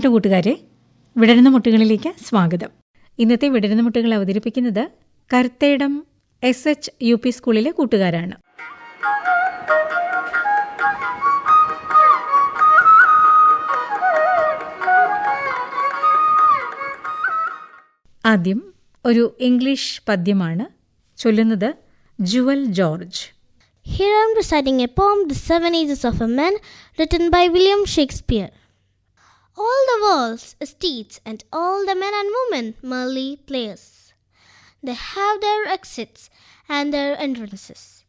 പ്രിയപ്പെട്ട കൂട്ടുകാരെ വിടരുന്ന മുട്ടുകളിലേക്ക് സ്വാഗതം. ഇന്നത്തെ വിടരുന്ന മുട്ടുകൾ അവതരിപ്പിക്കുന്നത് Karuthedam S H U P സ്കൂളിലെ കൂട്ടുകാരാണ്. ആദ്യം ഒരു ഇംഗ്ലീഷ് പദ്യമാണ് ചൊല്ലുന്നത് Jewel George. Here I am reciting a poem, The Seven Ages of a Man, written by William Shakespeare. All the world's estates and all the men and women merely players. They have their exits and their entrances,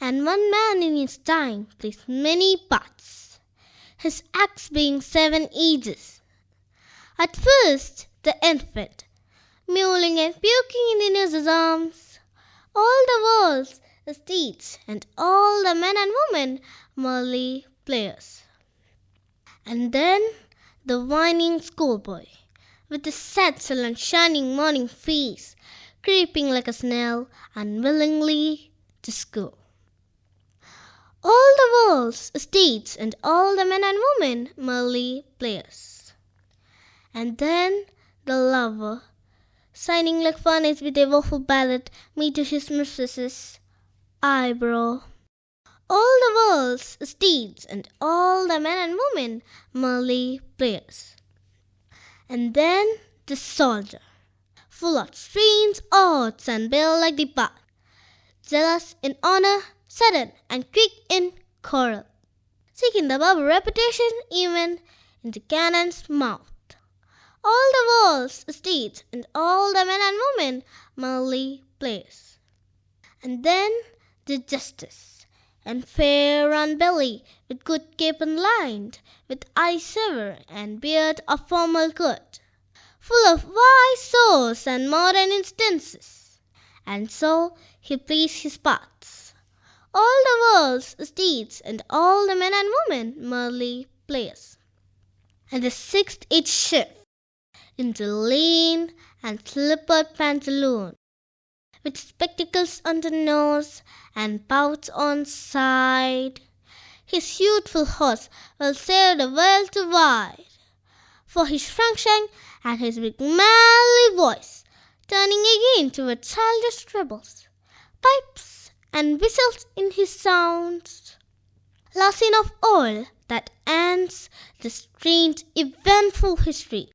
and one man in his time plays many parts, his acts being seven ages. At first, the infant, mewling and puking in the nurse's arms, all the world's estates and all the men and women merely players. And then the whining schoolboy, with his sad, and shining morning face, creeping like a snail unwillingly to school. All the world's estates and all the men and women merely players. And then the lover, signing like furnace with a woeful ballad, meets his mistress's eyebrow. All the world's steeds and all the men and women merely players. And then the soldier, full of strange arts and built like the bar, zealous in honor, sudden and quick in quarrel, seeking the above reputation even in the cannon's mouth. All the world's steeds and all the men and women merely players. And then the justice, and fair on belly, with good cape and lined, with eye sever and beard of formal cut, full of wise saws and modern instances, and so he plays his parts. All the world's steeds and all the men and women merely players. And the sixth age shift into lean and slippered pantaloon with spectacles on the nose and pouch on side. His youthful horse will sail the world to wide, for his function and his big manly voice, turning again toward childish trebles, pipes and whistles in his sounds. Last of all that ends the strange, eventful history,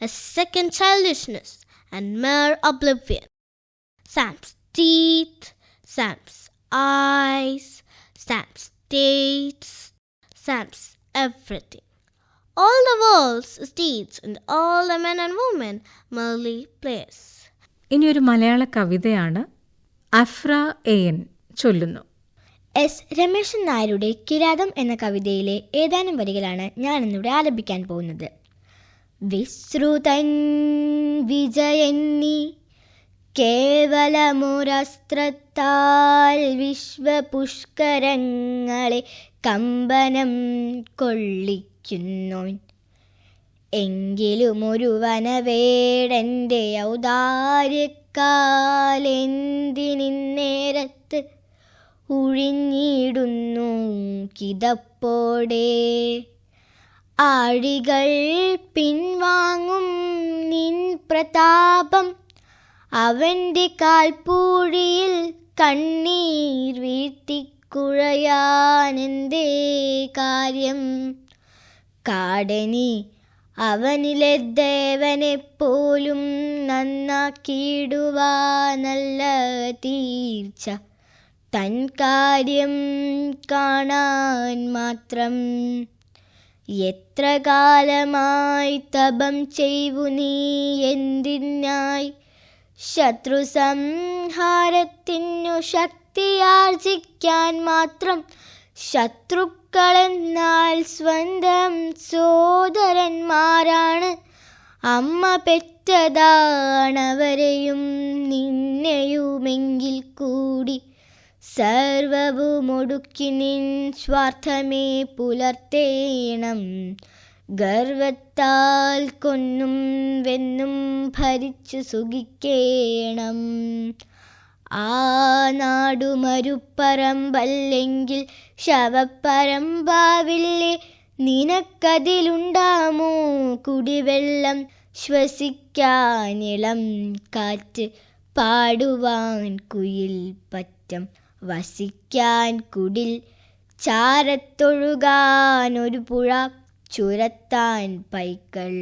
a second childishness and mere oblivion. Sam's teeth, Sam's eyes, Sam's dates, Sam's everything. All the world's deeds and all the men and women merely place. ഇനി ഒരു മലയാള കവിതയാണ് Afra N ചൊല്ലുന്നു S Rameshan നായരുടെ കിരാതം എന്ന കവിതയിലെ ഏതാനും വരികളാണ് ഞാൻ ഇന്നിവിടെ ആലപിക്കാൻ പോകുന്നത് വിശ്രുതൻ വിജയന്നി കേവലമുരസ്ത്രത്താൽ വിശ്വപുഷ്കരങ്ങളെ കമ്പനം കൊള്ളിക്കുന്നോൻ. എങ്കിലും ഒരു വനവേടന്റെ ഔദാര്യക്കാലെന്തിനിന്നേരത്ത് ഉഴിഞ്ഞിടുന്നു കിതപ്പോടെ. ആഴികൾ പിൻവാങ്ങും നിൻ പ്രതാപം അവന്റെ കാൽപ്പൂഴിയിൽ കണ്ണീർ വീഴ്ത്തിക്കുഴയാനെന്തേ കാര്യം? കാടനി അവനിലെ ദേവനെപ്പോലും നന്നാക്കിയിടുവാ നല്ല തീർച്ച. തൻ കാര്യം കാണാൻ മാത്രം എത്ര കാലമായി തപം ചെയ്വു നീ എന്തിനായി ശത്രു സംഹാരത്തിനു ശക്തിയാർജിക്കാൻ മാത്രം ശത്രുക്കളെന്നാൽ സ്വന്തം സോദരന്മാരാണ്. അമ്മ പെറ്റതാണവരെയും നിന്നെയുമെങ്കിൽ കൂടി സർവവുമൊടുക്കി നിൻ സ്വാർത്ഥമേ പുലർത്തേണം. ഗർവത്താൽ കൊന്നും വെന്നും ഭരിച്ചു സുഖിക്കേണം. ആ നാടുമരുപ്പറമ്പല്ലെങ്കിൽ ശവപ്പറമ്പാവില്ലേ? നിനക്കതിലുണ്ടാമോ കുടിവെള്ളം? ശ്വസിക്കാനിളം കാറ്റ് പാടുവാൻ കുയിൽ പറ്റം. വസിക്കാൻ കുടിൽ ചാരത്തൊഴുകാൻ ഒരു പുഴ ചുരത്താൻ പൈക്കൾ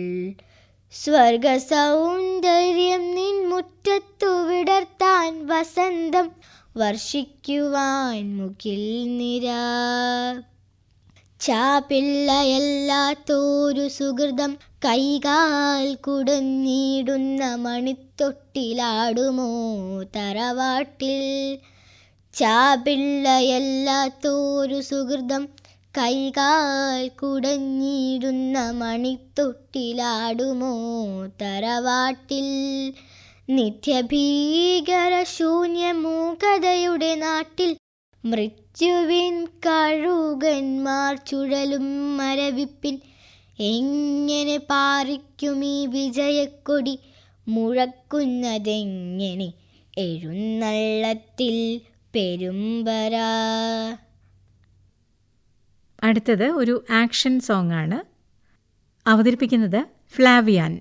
സ്വർഗ സൗന്ദര്യം നിൻ മുറ്റത്തു വിടർത്താൻ വസന്തം വർഷിക്കുവാൻ മുകിൽ നിര. ചാപിള്ളയല്ലാത്തോരു സുഹൃതം കൈകാൽ കുടഞ്ഞിടുന്ന മണിത്തൊട്ടിലാടുമോ തറവാട്ടിൽ? ചാപിള്ളയല്ലാത്തോരു സുഹൃതം കൈകാൽ കുടഞ്ഞിടുന്ന മണിത്തൊട്ടിലാടുമോ? തറവാട്ടിൽ നിത്യഭീകര ശൂന്യമൂകതയുടെ നാട്ടിൽ മൃത്യുവിൻ കഴുകന്മാർ ചുഴലും മരവിപ്പിൻ. എങ്ങനെ പാറിക്കും ഈ വിജയക്കൊടി? മുഴക്കുന്നതെങ്ങനെ? എഴുന്നള്ളത്തിൽ പെരുമ്പര അടുത്തത് ഒരു ആക്ഷൻ സോങ് ആണ് അവതരിപ്പിക്കുന്നത് Flavian.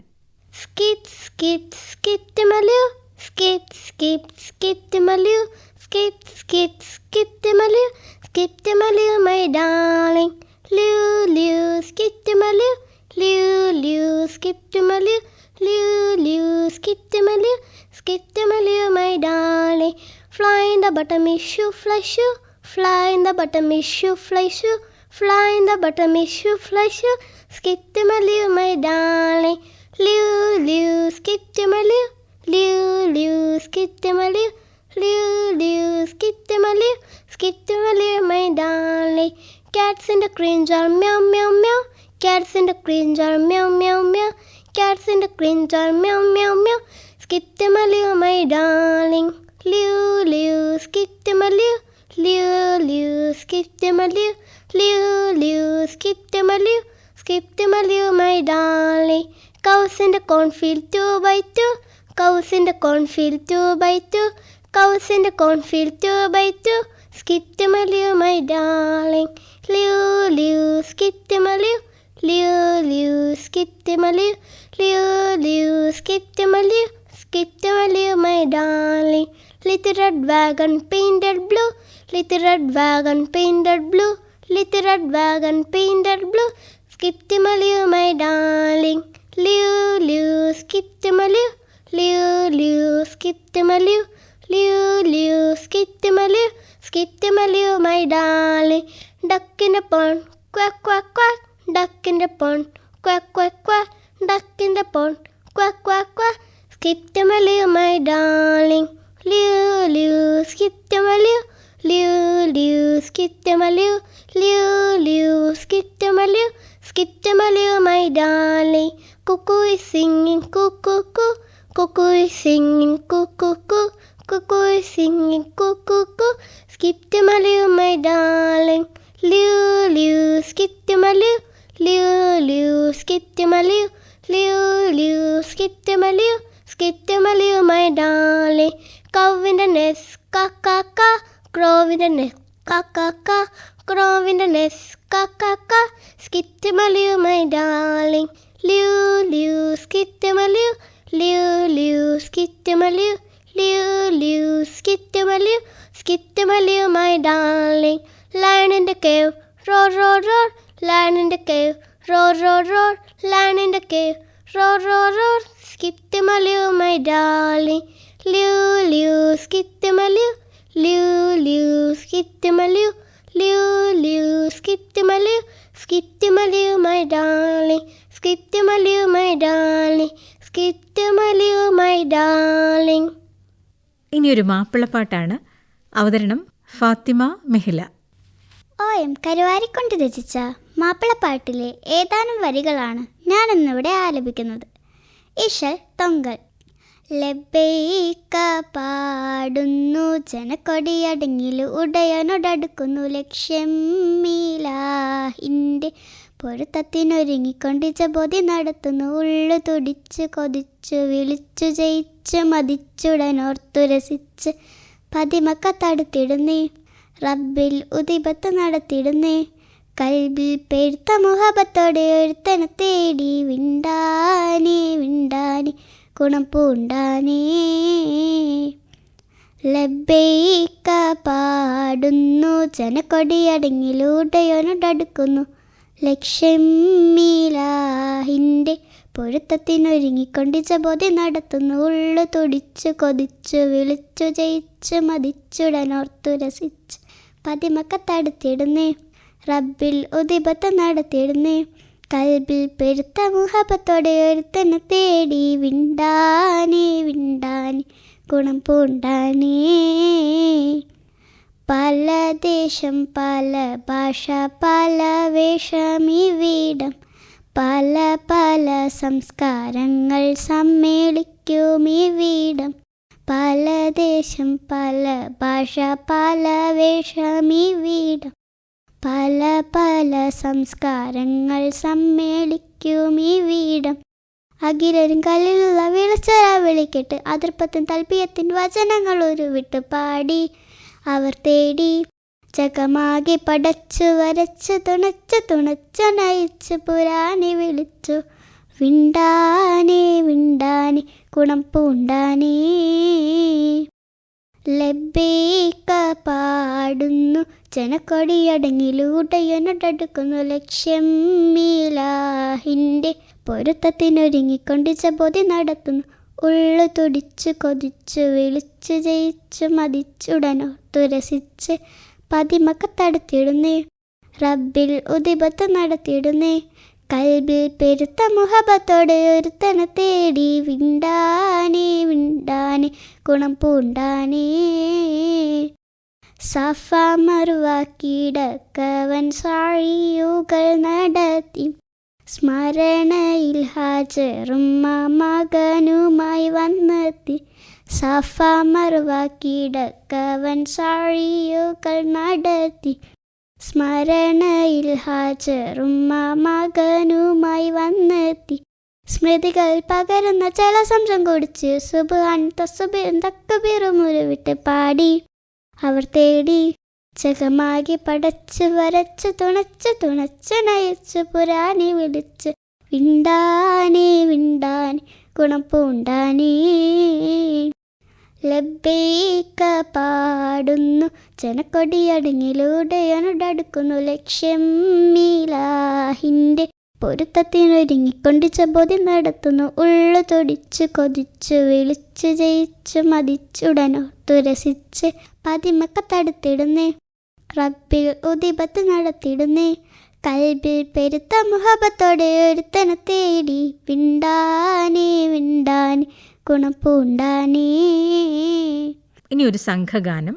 Skip skip skip my Lou skip skip skip my Lou skip skip skip my Lou skip my Lou my darling Lou Lou skip my Lou Lou Lou skip my Lou Lou Lou skip my Lou skip my Lou my darling fly in the buttermilk shoo fly shoo fly in the buttermilk shoo fly shoo Fly in the buttermilk shoe, fly shoe. Skip to my loo, my darling. Liu, liu, skip to my liu. Liu, liu, skip to my liu. Liu, liu, skip to my liu. Skip to my liu, my darling. Cats in the green jar, meow, meow, meow. Cats in the green jar, meow, meow, meow. Cats in the green jar, meow, meow, meow. Skip to my liu, my darling. Liu, liu, skip to my liu. Liu, liu, skip to my liu. Liu, liu, skip to my liu. Skip to my liu, my darling. Cows in the cornfield, two by two. Cows in the cornfield, two by two. Cows in the cornfield, two by two. Skip to my liu, my darling. Liu, liu, skip to my liu. Liu, liu, skip to my liu. Liu, liu, skip to my liu. Skip my liu, my darling. Little red wagon painted blue. Little red wagon painted blue. Little red wagon painted blue, skip Timaloo, my darling. Loo, loo, skip Timaloo, loo, loo, skip Timaloo, loo, loo, skip Timaloo, skip Timaloo, my darling. Duck in the pond, quack, quack, quack, duck in the pond, quack, quack, quack, duck in the pond, quack, quack, quack, skip Timaloo, my darling. Loo, loo, skip Timaloo loo, skip them a loo, loo, loo, skip skip my darling. Cuckoo is singing, cuckoo, coo. cuckoo is singing, cuckoo, coo. cuckoo is singing, cuckoo, coo. skip my darling. Loo, loo, skip them a loo, loo, loo, skip them skip skip my darling. Cow in the nest, ka, ka, ka. Crow in the nest, ka ka ka. Crow in the nest, ka ka ka. Skip to my liu, my darling. Liu, liu, skip to my liu. Liu, liu, skip to my liu. Liu, liu, skip to my liu. Skip to my liu, my darling. Lion in the cave, roar, roar, roar. Lion in the cave, roar, roar, roar. Skip to my darling. Liu, liu, skip to my liu. Liu, liu, skip to my liu. Liu, liu, skip to my liu. Skip to my liu, my darling. To my darling. ഇനിയൊരു മാപ്പിളപ്പാട്ടാണ് അവതരണം Fathima Mehila O M Karuvarakundu രചിച്ച മാപ്പിളപ്പാട്ടിലെ ഏതാനും വരികളാണ് ഞാൻ ഇന്നിവിടെ ആലപിക്കുന്നത് ഇഷൽ തൊങ്കൽ ലബൈക്ക പാടുന്നു ജനക്കൊടിയടങ്ങിൽ ഉടയനോടടുക്കുന്നു. ലക്ഷ്യം മീലാഹിന്റെ പൊരുത്തത്തിനൊരുങ്ങിക്കൊണ്ട് ജബോധി നടത്തുന്നു. ഉള്ളു തുടിച്ച് കൊതിച്ചു വിളിച്ചു ജയിച്ചു മതിച്ചുടനോർത്തു രസിച്ച് പതിമക്ക തടുത്തിടുന്നേ. റബ്ബിൽ ഉദിപത്ത് നടത്തിടുന്നേ. കൽബിൽ പെരുത്ത മുഹബത്തോടെ ഒരുത്തനെ തേടി വിണ്ടാനേ വിണ്ടാനേ. ഗുണം പൂണ്ടാനേ ലബൈക്ക പാടുന്നു ജനക്കൊടിയടങ്ങിലൂടെയോനോടടുക്കുന്നു ലക്ഷ്യം മീലാഹിന്റെ പൊരുത്തത്തിനൊരുങ്ങിക്കൊണ്ടിച്ച ബോധി നടത്തുന്നു. ഉള്ളു തുടിച്ചു കൊതിച്ചു വിളിച്ചു ജയിച്ചു മതിച്ചുടനോർത്തു രസിച്ച് പതിമക്കത്തടുത്തിടുന്നേ റബ്ബിൽ ഉദിപത്ത് നടത്തിയിടുന്നേ കൽബിൽ പെരുത്ത മുഹബത്തോടെ ഒരുത്തനെ തേടി വിണ്ടാനേ വിണ്ടാനേ ഗുണം പൂണ്ടാനേ. പല ദേശം പല ഭാഷ പല വേഷം ഇവിടം പല പല സംസ്കാരങ്ങൾ സമ്മേളിക്കും ഇവിടം പല ദേശം പല ഭാഷ പല വേഷം ഇവിടം പല പല സംസ്കാരങ്ങൾ സമ്മേളിക്കും ഈ വീടും. അഖിലരും കല്ലിലുള്ള വിളിച്ചര വിളിക്കെട്ട് അതിർപ്പത്തിൻ തൽപ്പിയത്തിൻ വചനങ്ങൾ ഒരു ഉരുവിട്ട് പാടി. അവർ തേടി ചകമാകെ പടച്ചു വരച്ചു തുണച്ച് തുണച്ച് നയിച്ചു പുരാണി വിളിച്ചു. വിണ്ടാനേ വിണ്ടാനേ കുണം പൂണ്ടാനേ ലബേക്ക പാടുന്നു. ജനക്കൊടിയടങ്ങിലൂട്ടയൊന്നടുക്കുന്നു ലക്ഷ്യം മീലാഹിന്റെ പൊരുത്തത്തിനൊരുങ്ങിക്കൊണ്ട് ചബോധി നടത്തുന്നു. ഉള്ളു തുടിച്ചു കൊതിച്ചു വിളിച്ചു ജയിച്ചു മതിച്ചുടനോർത്തു രസിച്ച് പതിമക്കത്തടുത്തിടുന്നേ. റബ്ബിൽ ഉദിപത്ത് നടത്തിയിടുന്നേ. കൽബിൽ പെരുത്ത മുഹബത്തോടെ ഒരുത്തനെ തേടി വിണ്ടാനേ വിണ്ടാനേ ഗുണം പൂണ്ടാനേ. സഫ മറുവാക്കിടക്കവൻ സാഴിയുകൾ നടത്തി. സ്മരണയിൽ ഹാജറും മകനുമായി വന്നെത്തി. സഫ മറുവാക്കിടക്കവൻ സാഴിയുകൾ നടത്തി. സ്മരണയിൽ ഹാജറും മകനുമായി വന്നെത്തി. സ്മൃതികൾ പകരുന്ന ജലസംസം കുടിച്ച് സുബാൻ പാടി. അവർ തേടി ചകമാകി പടച്ച് വരച്ച് തുണച്ച് തുണച്ച് നയിച്ച് പുരാനി വിളിച്ച് വിണ്ടാനേ വിണ്ടാനേ ഗുണം പൂണ്ടാനേ. ലബേക്ക പാടുന്നു ജനക്കൊടിയടങ്ങിലൂടെയൊനടടുക്കുന്നു ലക്ഷ്യം മീലാഹിന്റെ പൊരുത്തത്തിനൊരുങ്ങിക്കൊണ്ട് ചബോധി നടത്തുന്നു. ഉള്ളു തൊടിച്ചു കൊതിച്ചു വിളിച്ചു ജയിച്ചു മതിച്ചുടനോർത്തു രസിച്ച് പതിമക്ക തടുത്തിടുന്നേ. റബ്ബിൽ ഉദിപത്ത് നടത്തിടുന്നേ. കൽബിൽ പെരുത്ത മുഹബത്തോടെ ഒരുത്തനെ തേടി വിണ്ടാനേ വിണ്ടാനേ ഗുണപ്പൂണ്ടാനേ ഇനി ഒരു സംഘഗാനം.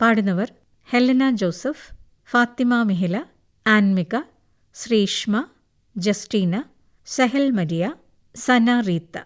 പാടുന്നവർ ഹെലന ജോസഫ് ഫാത്തിമ മിഹില ആൻമിക ശ്രീഷ്മ ജസ്റ്റീന സഹൽ മരിയ സന റീത്ത.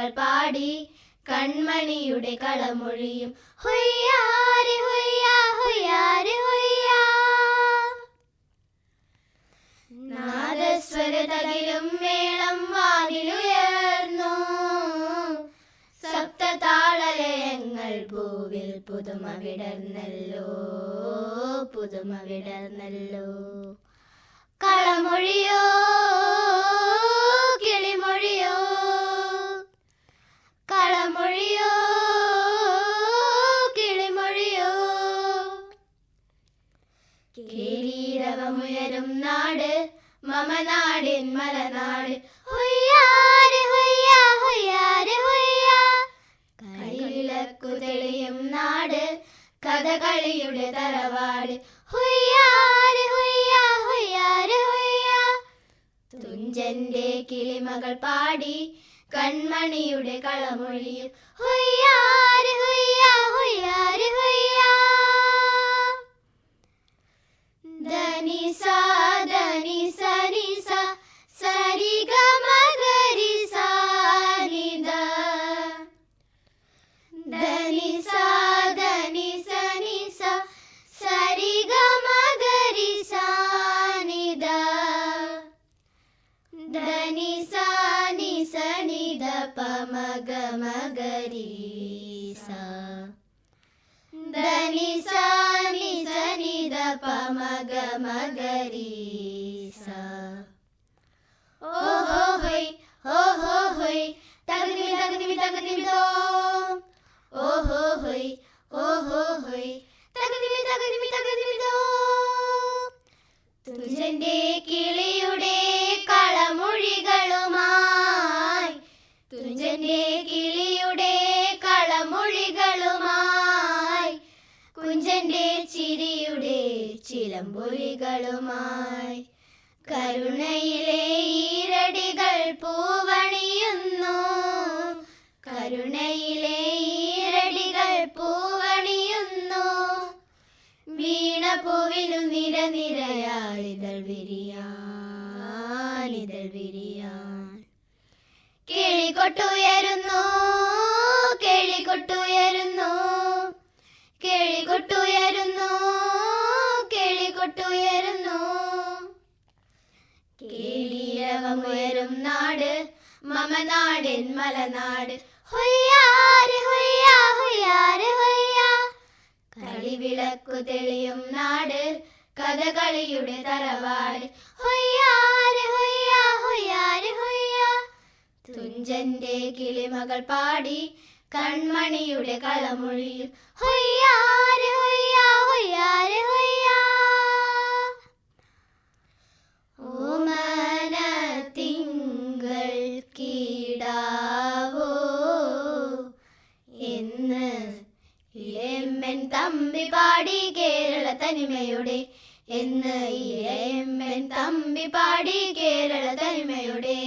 കിളിമകൾ പാടി കൺമണിയുടെ കളമൊഴിയും. ഹൊയ്യാറ് ഹൊയ്യാ ഹൊയ്യാരി ഹൊയ്യാ. നാദസ്വരതകിലും മേളം വാതിലുയർന്നു. സപ്തതാളലയങ്ങൾ പൂവിൽ പുതുമ വിടർന്നല്ലോ പുതുമ വിടർന്നല്ലോ. കിളിമൊഴിയോ മലനാടിൻ മലനാട്. ഹൊയ്യാരെ ഹൊയ്യാ ഹൊയ്യാ. നാട് കഥകളിയുടെ തറവാട്. ഹൊയ്യാ ഹൊയ്യാ. തുഞ്ചന്റെ കിളിമകൾ പാടി കൺമണിയുടെ കളമൊഴിയും. ഹൊയ്യാ ഹൊയ്യാ ധനി സാ ധനി സാ మగ మగరి దని సని సని ద ప మగ మగరి ఓ హో హై హో హో హై తగని తగని తగని ఓ హో హై ఓ హో హై തകതിമി തകതിമി തകതിമി തുഞ്ചന്റെ കിളിയുടെ ചിലമ്പൊലികളുമായി കരുണയിലെ ഈരടികൾ പൂവണിയുന്നു. കരുണയിലെ ഈരടികൾ പൂവണിയുന്നു. വീണപൂവിനു നിര നിരയാളിതൾ വിരിയാളിതൾ വിരിയാൻ കിളികൊട്ടുയരുന്നു കിളികൊട്ടുയരുന്നു കിളികൊട്ടുയരുന്നു കിളികൊട്ടുയരുന്നു കേളിയവമുയരും നാട് മമനാടൻ മലനാട്. ഹൊയ്യാറ് ഹൊയ്യാ ഹൊയ്യാറ് ഹൊയ്യാ. കളിവിളക്കു തെളിയും നാട് കഥകളിയുടെ തറവാട്. ഹൊയ്യാറ് ഹൊയ്യാ ഹൊയ്യാറ് ഹൊയ്യാ. തുഞ്ചന്റെ കിളിമകൾ പാടി കൺമണിയുടെ കളമൊഴിയും. ഹൊയ്യാർ ഹൊയ്യാ ഹൊയ്യാർ ഹൊയ്യാ. തിങ്കൾ കീടാവോ എന്ന് ഇളയമ്മൻ തമ്പി പാടി കേരള തനിമയുടെ എന്ന് ഇളയമ്മൻ തമ്പി പാടി കേരള തനിമയുടെ.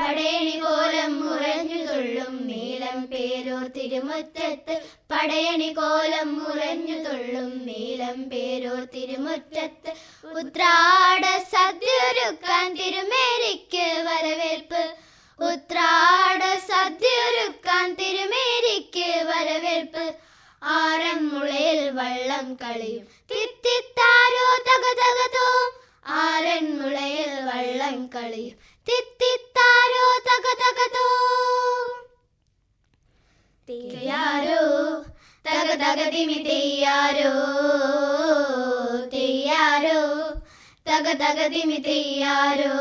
പടയണി കോലം മുറഞ്ഞു തുള്ളും നീലം പേരൂർ തിരുമുറ്റത്ത്. പടയണി കോലം മുറഞ്ഞു തുള്ളും നീലം പേരൂർ തിരുമുറ്റത്ത്. ഉത്രാട സദ്യൊരുക്കാൻ തിരുമേരിക്ക് വരവേൽപ്പ്. ഉത്രാട സദ്യൊരുക്കാൻ തിരുമേരിക്ക് വരവേൽപ്പ്. ആറന്മുളയിൽ വള്ളം കളിയും. തിത്തിത്താരോ തകതകതോ. ആറന്മുളയിൽ വള്ളം കളിയും. തിത്തിത്താരോ తిరుగుతారు తగతగతో తీయారు తగతగతిమి తీయారు తీయారు తగతగతిమి తీయారు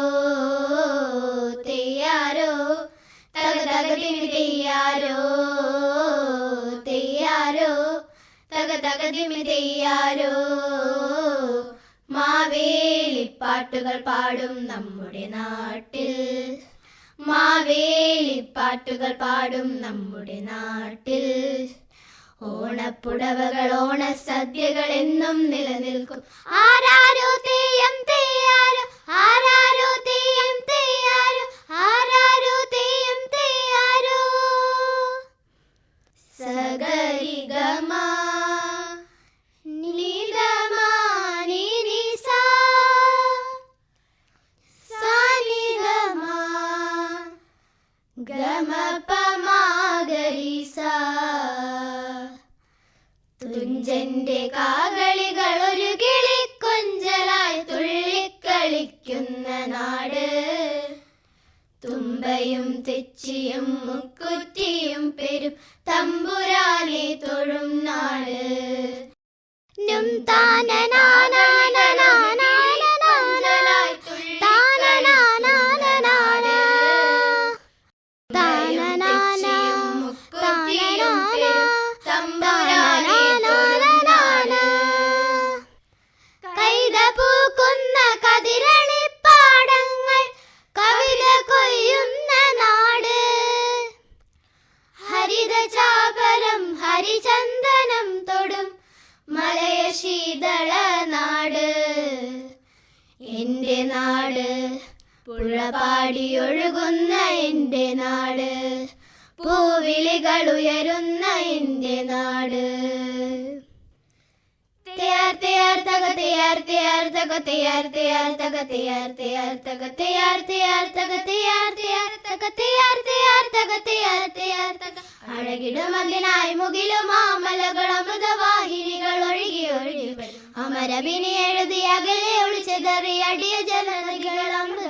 తీయారు తగతగతిమి తీయారు తీయారు తగతగతిమి తీయారు മാവേലിപ്പാട്ടുകൾ പാടും നമ്മുടെ നാട്ടിൽ. മാവേലിപ്പാട്ടുകൾ പാടും നമ്മുടെ നാട്ടിൽ. ഓണപ്പുടവകൾ ഓണസദ്യകൾ എന്നും നിലനിൽക്കും. ആരാരോ തെയ്യം തെയ്യാരോ ആരാരോ തെയ്യം തെയ്യാരോ ആരാരോ തെയ്യം തെയ്യാരോ സഗരിഗമ തുഞ്ചന്റെ കാകളികൾ ഒരു കിളിക്കൊഞ്ചലായി തുള്ളിക്കളിക്കുന്ന നാട്. തുമ്പയും തെച്ചിയും മുക്കുറ്റിയും പെരും തമ്പുരാനെ തൊഴും നാട്. നും താന പാടിയൊഴുകുന്ന എന്റെ നാട്. പൂവിളികൾ ഉയരുന്ന എന്റെ നാട്. അഴകിടും അതിനായി മുകിലും മാമലകൾ അമൃതവാഹിനികൾ ഒഴുകി ഒഴുകി അമരവിനി എഴുതി അകലെ ഒളിച്ചെതറി അടിയ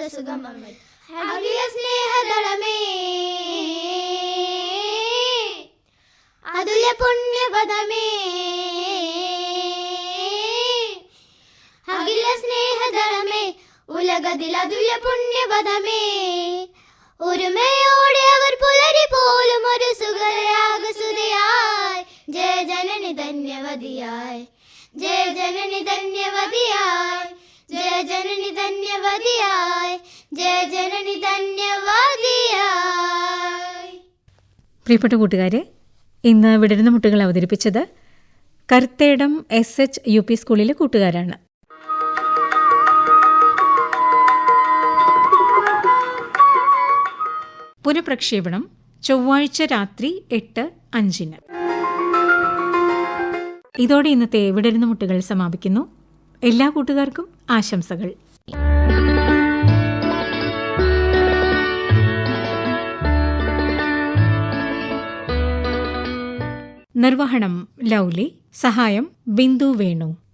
സുഗമം വരും. അഖില സ്നേഹദളമേ. അതുല്യ പുണ്യപദമേ. അഖില സ്നേഹദളമേ ഉലകതിലതുല്യ പുണ്യപദമേ ഒരുമയോടെ അവർ പുലരി പോലും ഒരു സുഖരാഗസുതയായി ജയ ജനനി ധന്യവതിയായി ജയ ജനനി ധന്യവതിയായി ജയ ജനനി ധന്യവതിയായി ജയ ജനനി ധന്യവതിയായി പ്രിയപ്പെട്ട കൂട്ടുകാരെ ഇന്ന് വിടരുന്ന മുട്ടുകൾ അവതരിപ്പിച്ചത് Karthedam S H U P സ്കൂളിലെ കൂട്ടുകാരാണ്. പുനഃപ്രക്ഷേപണം ചൊവ്വാഴ്ച രാത്രി എട്ട് അഞ്ചിന്. ഇതോടെ ഇന്നത്തെ വിടരുന്ന മുട്ടുകൾ സമാപിക്കുന്നു. എല്ലാ കൂട്ടുകാർക്കും ആശംസകൾ. നിർവഹണം ലൗലി സഹായം ബിന്ദു വേണു.